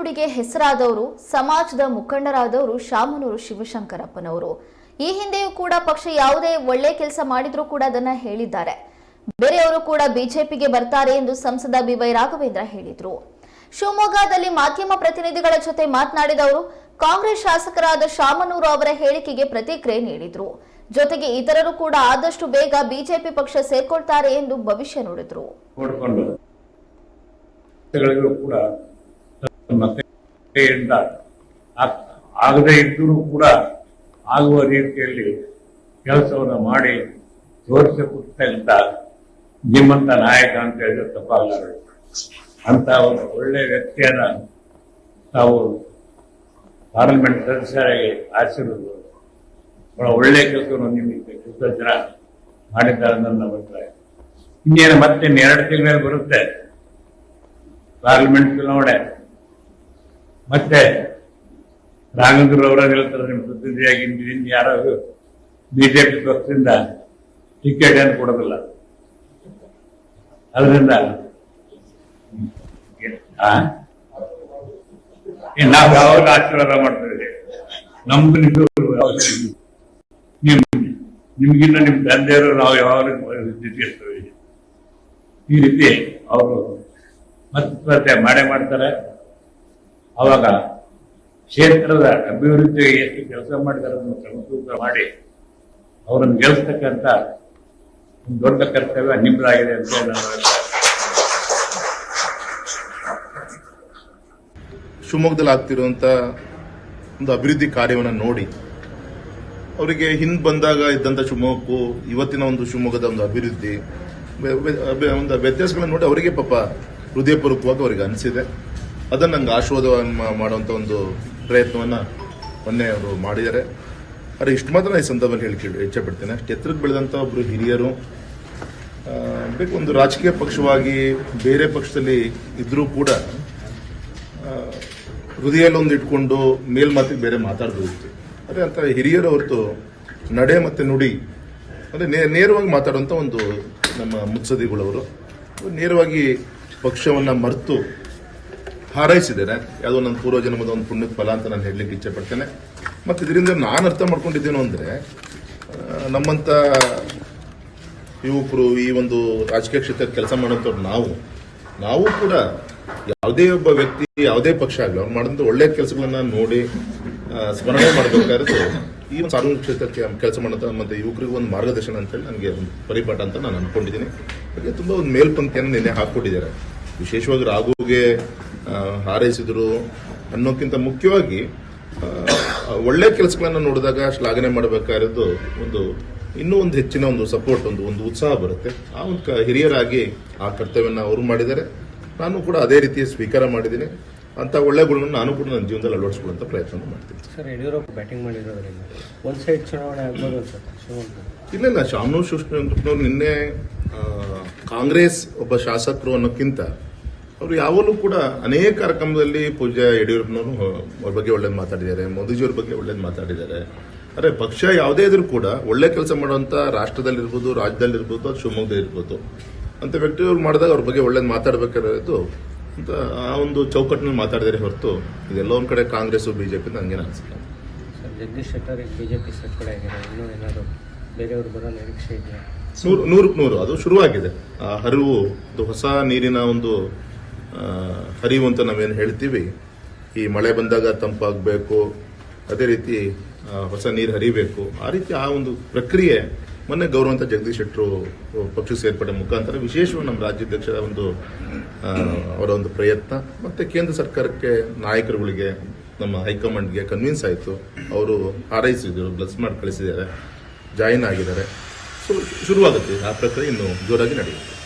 ನುಡಿಗೆ ಹೆಸರಾದವರು, ಸಮಾಜದ ಮುಖಂಡರಾದವರು ಶಾಮನೂರು ಶಿವಶಂಕರಪ್ಪನವರು. ಈ ಹಿಂದೆಯೂ ಕೂಡ ಪಕ್ಷ ಯಾವುದೇ ಒಳ್ಳೆ ಕೆಲಸ ಮಾಡಿದ್ರೂ ಕೂಡ ಅದನ್ನ ಹೇಳಿದ್ದಾರೆ. ಬೇರೆಯವರು ಕೂಡ ಬಿಜೆಪಿಗೆ ಬರ್ತಾರೆ ಎಂದು ಸಂಸದ ಬಿ ವೈ ರಾಘವೇಂದ್ರ ಹೇಳಿದ್ರು. ಶಿವಮೊಗ್ಗದಲ್ಲಿ ಮಾಧ್ಯಮ ಪ್ರತಿನಿಧಿಗಳ ಜೊತೆ ಮಾತನಾಡಿದ ಅವರು, ಕಾಂಗ್ರೆಸ್ ಶಾಸಕರಾದ ಶಾಮನೂರು ಅವರ ಹೇಳಿಕೆಗೆ ಪ್ರತಿಕ್ರಿಯೆ ನೀಡಿದ್ರು. ಜೊತೆಗೆ ಇತರರು ಕೂಡ ಆದಷ್ಟು ಬೇಗ ಬಿಜೆಪಿ ಪಕ್ಷ ಸೇರ್ಕೊಳ್ತಾರೆ ಎಂದು ಭವಿಷ್ಯ ನುಡಿದ್ರು. ಆಗ್- ಆಗದೇ ಇದ್ದರೂ ಕೂಡ ಆಗುವ ರೀತಿಯಲ್ಲಿ ಕೆಲಸವನ್ನು ಮಾಡಿ ತೋರಿಸಿಕೊಡ್ತಕ್ಕಂಥ ನಿಮ್ಮಂತ ನಾಯಕ ಅಂತ ಹೇಳಿದ್ರೆ ತಪ್ಪಾಗಲ್ಲ. ಅಂತ ಒಂದು ಒಳ್ಳೆ ವ್ಯಕ್ತಿಯನ್ನ ತಾವು ಪಾರ್ಲಿಮೆಂಟ್ ಸದಸ್ಯರಾಗಿ ಆಚರಿಸಿದ್ರು ಬಹಳ ಒಳ್ಳೆ ಕೆಲಸವನ್ನು ನಿಮಗೆ ಕೃತಜ್ಞ ಮಾಡಿದ್ದಾರೆ ನನ್ನ ಅಭಿಪ್ರಾಯ. ಇನ್ನೇನು ಮತ್ತೆ ಎರಡು ತಿಂಗಳ ಬರುತ್ತೆ? ಪಾರ್ಲಿಮೆಂಟ್ ಚುನಾವಣೆ. ಮತ್ತೆ ರಾಘವೇಂದ್ರ ಅವರ ಹೇಳ್ತಾರೆ, ನಿಮ್ಮ ಪ್ರತಿನಿಧಿಯಾಗಿ ಇನ್ನು ಯಾರಾದ್ರು ಬಿಜೆಪಿ ಪಕ್ಷದಿಂದ ಟಿಕೆಟ್ ಏನು ಕೊಡೋದಿಲ್ಲ. ಅದರಿಂದ ನಾವು ಯಾವಾಗ ಆಶೀರ್ವಾದ ಮಾಡ್ತೇವೆ ನಮ್ದು ನಿಮ್ದು ನಿಮ್, ನಿಮ್ಗಿನ್ನ ನಿಮ್ ತಂದೆಯವರು ನಾವು ಯಾವಾಗ ಇರ್ತೀವಿ ಈ ರೀತಿ ಅವರು ಮತ್ತೆ ಮಾಡೇ ಮಾಡ್ತಾರೆ. ಅವಾಗ ಕ್ಷೇತ್ರದ ಅಭಿವೃದ್ಧಿಗೆ ಎಷ್ಟು ಕೆಲಸ ಮಾಡಿದ್ದಾರೆ ಅನ್ನೋ ಕ್ರಮಸೂತ್ರ ಮಾಡಿ ಅವರನ್ನು ಗೆಲ್ಲಿಸ್ತಕ್ಕಂಥ ದೊಡ್ಡ ಕರ್ತವ್ಯ ನಿಮ್ಮದಾಗಿದೆ ಅಂತ ಅಭಿಪ್ರಾಯ. ಶಿವಮೊಗ್ಗದಲ್ಲಿ ಆಗ್ತಿರುವಂತ ಒಂದು ಅಭಿವೃದ್ಧಿ ಕಾರ್ಯವನ್ನು ನೋಡಿ ಅವರಿಗೆ ಹಿಂದ್ ಬಂದಾಗ ಇದ್ದಂತ ಶಿವಮೊಗ್ಗಕ್ಕೂ ಇವತ್ತಿನ ಒಂದು ಶಿವಮೊಗ್ಗದ ಒಂದು ಅಭಿವೃದ್ಧಿ ಒಂದು ವ್ಯತ್ಯಾಸಗಳನ್ನು ನೋಡಿ ಅವರಿಗೆ ಪಾಪ ಹೃದಯಪೂರ್ವಕವಾಗಿ ಅವರಿಗೆ ಅನಿಸಿದೆ ಅದನ್ನು ನಂಗೆ ಆಶೀರ್ವಾದ ಮಾಡುವಂಥ ಒಂದು ಪ್ರಯತ್ನವನ್ನು ಮೊನ್ನೆ ಅವರು ಮಾಡಿದ್ದಾರೆ. ಆದರೆ ಇಷ್ಟು ಮಾತ್ರ ಈ ಸಂದರ್ಭದಲ್ಲಿ ಹೇಳಿ ಇಚ್ಛೆ ಪಡ್ತೇನೆ ಅಷ್ಟು, ಎತ್ತರಕ್ಕೆ ಬೆಳೆದಂಥ ಒಬ್ಬರು ಹಿರಿಯರು ಬೇಕು ಒಂದು ರಾಜಕೀಯ ಪಕ್ಷವಾಗಿ ಬೇರೆ ಪಕ್ಷದಲ್ಲಿ ಇದ್ದರೂ ಕೂಡ ಹೃದಯಲ್ಲೊಂದು ಇಟ್ಕೊಂಡು ಮೇಲ್ಮಾತಿಗೆ ಬೇರೆ ಮಾತಾಡ್ಬೋದಿತ್ತು ಅದೇ ಅಂತ ಹಿರಿಯರು ಹೊರತು ನಡೆ ಮತ್ತು ನುಡಿ ಅಂದರೆ ನೇ ನೇರವಾಗಿ ಮಾತಾಡುವಂಥ ಒಂದು ನಮ್ಮ ಮುತ್ಸದಿಗಳವರು ನೇರವಾಗಿ ಪಕ್ಷವನ್ನು ಮರೆತು ಹಾರೈಸಿದ್ದೇನೆ. ಯಾವುದೋ ನನ್ನ ಪೂರ್ವಜನ್ಮದ ಒಂದು ಪುಣ್ಯದ ಫಲ ಅಂತ ನಾನು ಹೇಳಲಿಕ್ಕೆ ಇಚ್ಛೆ ಪಡ್ತೇನೆ ಮತ್ತು ಇದರಿಂದ ನಾನು ಅರ್ಥ ಮಾಡ್ಕೊಂಡಿದ್ದೇನು ಅಂದರೆ ನಮ್ಮಂಥ ಯುವಕರು ಈ ಒಂದು ರಾಜಕೀಯ ಕ್ಷೇತ್ರಕ್ಕೆ ಕೆಲಸ ಮಾಡೋಂಥವ್ರು ನಾವು ನಾವು ಕೂಡ ಯಾವುದೇ ಒಬ್ಬ ವ್ಯಕ್ತಿ, ಯಾವುದೇ ಪಕ್ಷ ಆಗಲಿ, ಅವ್ರು ಮಾಡಿದಂಥ ಒಳ್ಳೆಯ ಕೆಲಸಗಳನ್ನ ನೋಡಿ ಸ್ಮರಣೆ ಮಾಡಬೇಕಾದ್ರೆ ಈ ಒಂದು ಸಾರ್ವಜನಿಕ ಕ್ಷೇತ್ರಕ್ಕೆ ಕೆಲಸ ಮಾಡೋಂಥ ಮತ್ತು ಯುವಕರಿಗೆ ಒಂದು ಮಾರ್ಗದರ್ಶನ ಅಂತೇಳಿ ನನಗೆ ಒಂದು ಪರಿಪಾಠ ಅಂತ ನಾನು ಅಂದ್ಕೊಂಡಿದ್ದೀನಿ ಅದಕ್ಕೆ ತುಂಬ ಒಂದು ಮೇಲ್ಪಂಕ್ತಿಯನ್ನು ನಿನ್ನೆ ಹಾಕ್ಕೊಟ್ಟಿದ್ದಾರೆ. ವಿಶೇಷವಾಗಿ ರಾಘುಗೆ ಹಾರೈಸಿದ್ರು ಅನ್ನೋಕ್ಕಿಂತ ಮುಖ್ಯವಾಗಿ ಒಳ್ಳೆ ಕೆಲಸಗಳನ್ನ ನೋಡಿದಾಗ ಶ್ಲಾಘನೆ ಮಾಡಬೇಕಾಗಿರೋದು ಒಂದು ಇನ್ನೂ ಒಂದು ಹೆಚ್ಚಿನ ಒಂದು ಸಪೋರ್ಟ್ ಒಂದು ಒಂದು ಉತ್ಸಾಹ ಬರುತ್ತೆ. ಆ ಒಂದು ಹಿರಿಯರಾಗಿ ಆ ಕರ್ತವ್ಯನ ಅವರು ಮಾಡಿದ್ದಾರೆ. ನಾನು ಕೂಡ ಅದೇ ರೀತಿಯ ಸ್ವೀಕಾರ ಮಾಡಿದ್ದೀನಿ. ಅಂತ ಒಳ್ಳೆ ಗುಣಗಳನ್ನು ನಾನು ಕೂಡ ನನ್ನ ಜೀವನದಲ್ಲಿ ಅಳವಡಿಸ್ಕೊಳ್ಳುವಂಥ ಪ್ರಯತ್ನ ಮಾಡ್ತೀನಿ. ಸರ್ ಯಡಿಯೂರಪ್ಪ ಬ್ಯಾಟಿಂಗ್ ಮಾಡಿರೋದ್ರಿಂದ ಒಂದು ಸೈಡ್ ಚುನಾವಣೆ ಆಗ್ಬೋದು ಇಲ್ಲ ಇಲ್ಲ. ಶಾಮನೂರ್ ಶಿವಕೃಷ್ಣವ್ರು ನಿನ್ನೆ ಕಾಂಗ್ರೆಸ್ ಒಬ್ಬ ಶಾಸಕರು ಅನ್ನೋಕ್ಕಿಂತ ಅವರು ಯಾವಾಗಲೂ ಕೂಡ ಅನೇಕ ಕಾರ್ಯಕ್ರಮದಲ್ಲಿ ಪೂಜ್ಯ ಯಡಿಯೂರಪ್ಪನವರು ಅವ್ರ ಬಗ್ಗೆ ಒಳ್ಳೇದು ಮಾತಾಡಿದ್ದಾರೆ ಮೋದಿಜಿಯವ್ರ ಬಗ್ಗೆ ಒಳ್ಳೇದು ಮಾತಾಡಿದ್ದಾರೆ. ಆದರೆ ಪಕ್ಷ ಯಾವುದೇ ಇದ್ರೂ ಕೂಡ ಒಳ್ಳೆ ಕೆಲಸ ಮಾಡುವಂಥ ರಾಷ್ಟ್ರದಲ್ಲಿರ್ಬೋದು ರಾಜ್ಯದಲ್ಲಿರ್ಬೋದು ಅದು ಶಿವಮೊಗ್ಗದಲ್ಲಿರ್ಬೋದು ಅಂತ ವ್ಯಕ್ತಿಗಳು ಮಾಡಿದಾಗ ಅವ್ರ ಬಗ್ಗೆ ಒಳ್ಳೇದು ಮಾತಾಡಬೇಕಾಗಿರೋದು ಅಂತ ಆ ಒಂದು ಚೌಕಟ್ಟಿನಲ್ಲಿ ಮಾತಾಡಿದರೆ ಹೊರತು ಇದೆಲ್ಲ ಒಂದು ಕಡೆ ಕಾಂಗ್ರೆಸ್ಸು ಬಿಜೆಪಿ ಹಂಗೇನು ಅನಿಸಿಲ್ಲ. Sir Jagadish Shettar B J P ಸೇರ್ಪಡೆ ಆಗಿದ್ದಾರೆ ಇನ್ನೂ ಏನಾದ್ರು ಬೇರೆಯವರು ಬರೋ ನಿರೀಕ್ಷೆ ಇದೆಯಾ? ನೂರು ನೂರಕ್ಕೆ ನೂರು ಅದು ಶುರುವಾಗಿದೆ. ಆ ಹರಿವು ಅದು ಹೊಸ ನೀರಿನ ಒಂದು ಹರಿವು ಅಂತ ನಾವೇನು ಹೇಳ್ತೀವಿ? ಈ ಮಳೆ ಬಂದಾಗ ತಂಪಾಗಬೇಕು ಅದೇ ರೀತಿ ಹೊಸ ನೀರು ಹರಿಬೇಕು. ಆ ರೀತಿ ಆ ಒಂದು ಪ್ರಕ್ರಿಯೆ ಮೊನ್ನೆ ಗೌರವಂತ ಜಗದೀಶ್ ಶೆಟ್ಟರು ಪಕ್ಷ ಸೇರ್ಪಡೆ ಮುಖಾಂತರ ವಿಶೇಷವಾಗಿ ನಮ್ಮ ರಾಜ್ಯಾಧ್ಯಕ್ಷರ ಒಂದು ಅವರ ಒಂದು ಪ್ರಯತ್ನ. ಮತ್ತೆ ಕೇಂದ್ರ ಸರ್ಕಾರಕ್ಕೆ ನಾಯಕರುಗಳಿಗೆ, ನಮ್ಮ ಹೈಕಮಾಂಡ್ಗೆ ಕನ್ವಿನ್ಸ್ ಆಯಿತು. ಅವರು ಹಾರೈಸಿದ್ರು ಬ್ಲಸ್ ಮಾಡಿ ಕಳಿಸಿದ್ದಾರೆ, ಜಾಯಿನ್ ಆಗಿದ್ದಾರೆ. ಸೊ ಶುರುವಾಗುತ್ತೆ. ಆ ಪ್ರಕ್ರಿಯೆ ಇನ್ನು ಜೋರಾಗಿ ನಡೆಯುತ್ತೆ.